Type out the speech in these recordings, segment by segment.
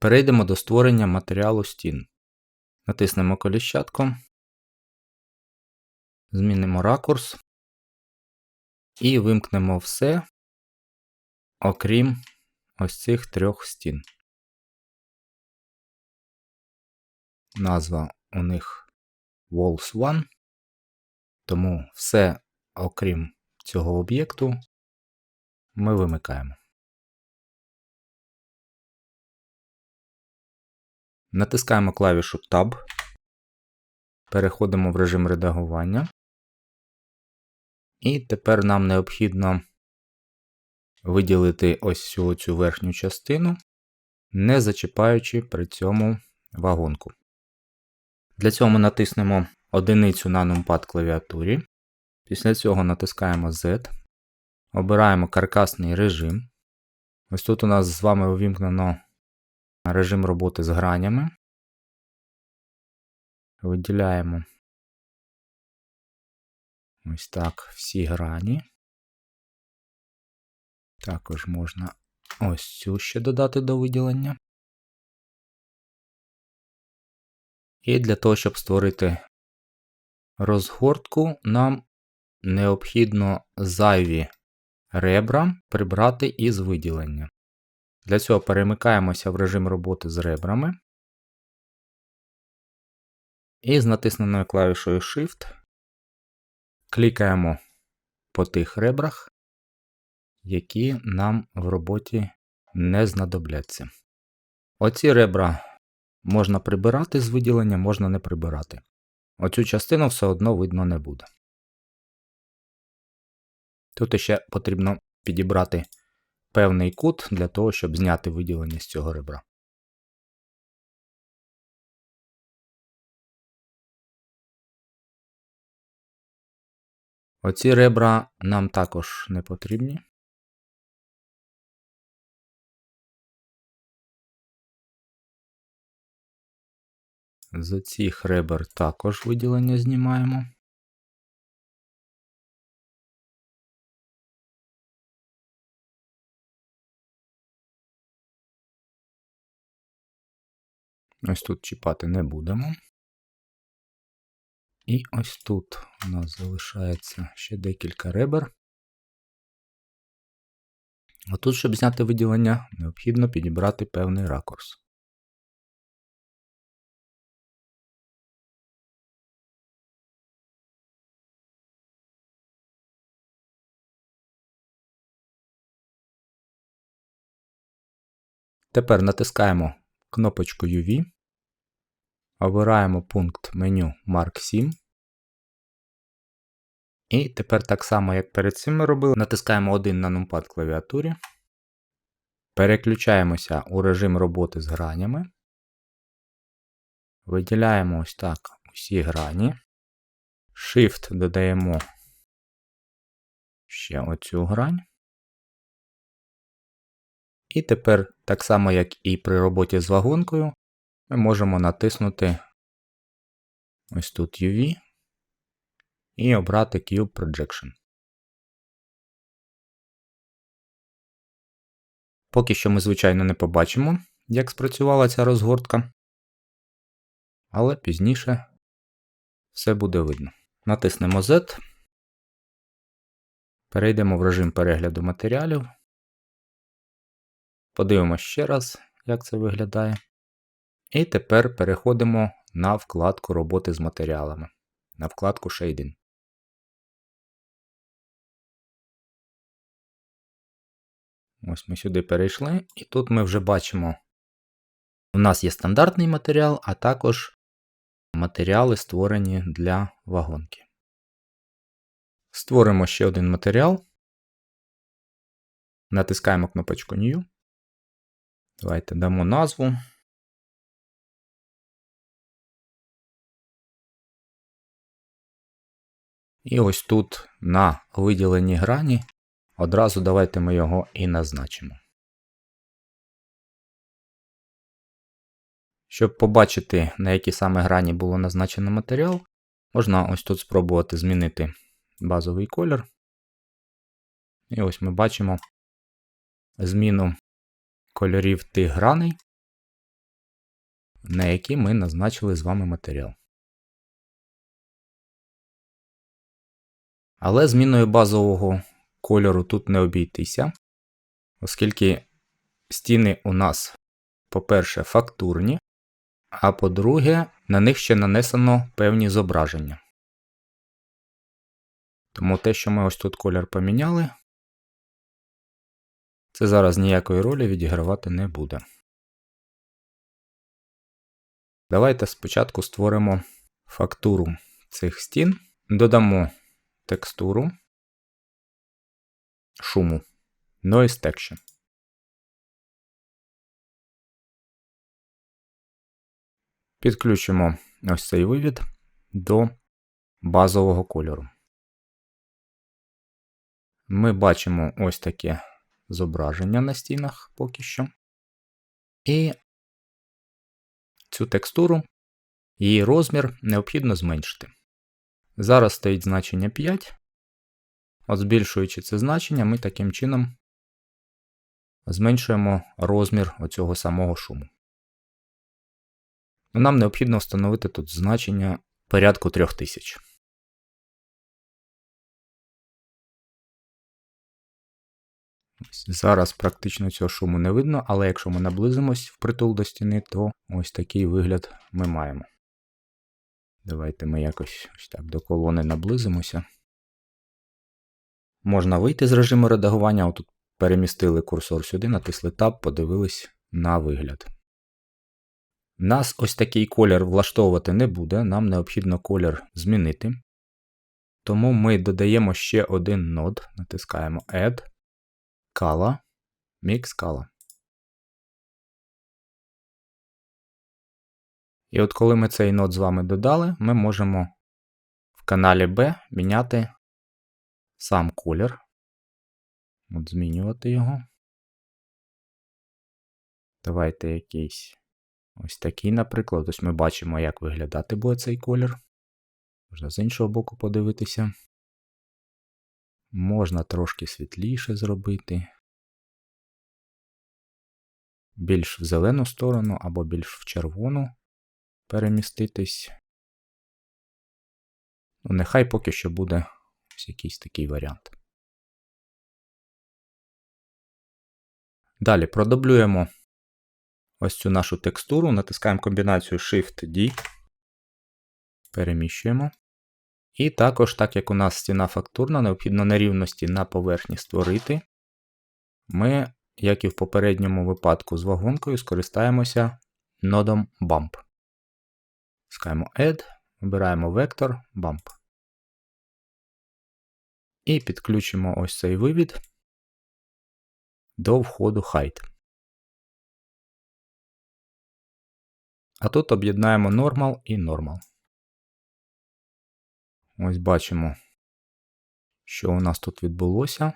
Перейдемо до створення матеріалу стін. Натиснемо коліщатку, змінимо ракурс і вимкнемо все, окрім ось цих трьох стін. Назва у них Walls 1, тому все, окрім цього об'єкту, ми вимикаємо. Натискаємо клавішу Tab, переходимо в режим редагування. І тепер нам необхідно виділити ось цю, цю верхню частину, не зачіпаючи при цьому вагонку. Для цього ми натиснемо одиницю на numpad клавіатурі. Після цього натискаємо Z, обираємо каркасний режим. Ось тут у нас з вами увімкнено режим роботи з гранями. Виділяємо ось так всі грані. Також можна ось цю ще додати до виділення. І для того, щоб створити розгортку, нам необхідно зайві ребра прибрати із виділення. Для цього перемикаємося в режим роботи з ребрами. І з натисненою клавішою Shift клікаємо по тих ребрах, які нам в роботі не знадобляться. Оці ребра можна прибирати з виділення, можна не прибирати. Оцю частину все одно видно не буде. Тут ще потрібно підібрати певний кут для того, щоб зняти виділення з цього ребра. Оці ребра нам також не потрібні. З цих ребер також виділення знімаємо. Ось тут чіпати не будемо. І ось тут у нас залишається ще декілька ребер. А тут, щоб зняти виділення, необхідно підібрати певний ракурс. Тепер натискаємо кнопочку UV, обираємо пункт меню Mark 7. І тепер так само, як перед цим ми робили, натискаємо один на numpad клавіатурі. Переключаємося у режим роботи з гранями. Виділяємо ось так усі грані. Shift додаємо ще оцю грань. І тепер, так само, як і при роботі з вагонкою, ми можемо натиснути ось тут UV і обрати Cube Projection. Поки що ми, звичайно, не побачимо, як спрацювала ця розгортка, але пізніше все буде видно. Натиснемо Z, перейдемо в режим перегляду матеріалів. Подивимося ще раз, як це виглядає. І тепер переходимо на вкладку роботи з матеріалами, на вкладку Shading. Ось ми сюди перейшли, і тут ми вже бачимо, у нас є стандартний матеріал, а також матеріали створені для вагонки. Створимо ще один матеріал. Натискаємо кнопочку New. Давайте дамо назву. І ось тут на виділеній грані одразу давайте ми його і назначимо. Щоб побачити, на які саме грані було назначено матеріал, можна ось тут спробувати змінити базовий колір. І ось ми бачимо зміну кольорів тих граней, на які ми назначили з вами матеріал. Але зміною базового кольору тут не обійтися, оскільки стіни у нас, по-перше, фактурні, а по-друге, на них ще нанесено певні зображення. Тому те, що ми ось тут колір поміняли, це зараз ніякої ролі відігравати не буде. Давайте спочатку створимо фактуру цих стін, додамо текстуру шуму Noise Texture. Підключимо ось цей вивід до базового кольору. Ми бачимо ось таке зображення на стінах поки що. І цю текстуру, її розмір необхідно зменшити. Зараз стоїть значення 5. От збільшуючи це значення, ми таким чином зменшуємо розмір оцього самого шуму. Нам необхідно встановити тут значення порядку 3000. Зараз практично цього шуму не видно, але якщо ми наблизимось впритул до стіни, то ось такий вигляд ми маємо. Давайте ми якось ось так до колони наблизимося. Можна вийти з режиму редагування, отут перемістили курсор сюди, натисли Tab, подивились на вигляд. Нас ось такий колір влаштовувати не буде, нам необхідно колір змінити. Тому ми додаємо ще один нод, натискаємо Add, Color, Mix Color. І от коли ми цей нод з вами додали, ми можемо в каналі B міняти сам колір. От Змінювати його. Давайте якийсь ось такий, наприклад. Ось ми бачимо, як виглядати буде цей колір. Можна з іншого боку подивитися. Можна трошки світліше зробити. Більш в зелену сторону або більш в червону переміститись. Ну, нехай поки що буде ось якийсь такий варіант. Далі продублюємо ось цю нашу текстуру, натискаємо комбінацію Shift-D, переміщуємо. І також, так як у нас стіна фактурна, необхідно нерівності на поверхні створити. Ми, як і в попередньому випадку з вагонкою, скористаємося нодом Bump. Скаємо Add, вибираємо вектор Bump. І підключимо ось цей вивід до входу Height. А тут об'єднаємо Normal і Normal. Ось бачимо, що у нас тут відбулося.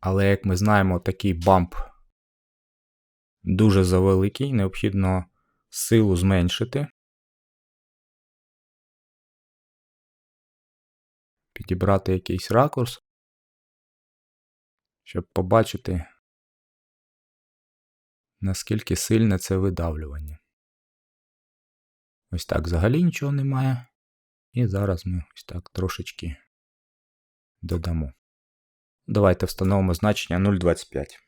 Але, як ми знаємо, такий бамп дуже завеликий, необхідно силу зменшити. Підібрати якийсь ракурс, щоб побачити, наскільки сильне це видавлювання. Ось так взагалі нічого немає. І зараз ми ось так трошечки додамо. Давайте встановимо значення 0,25.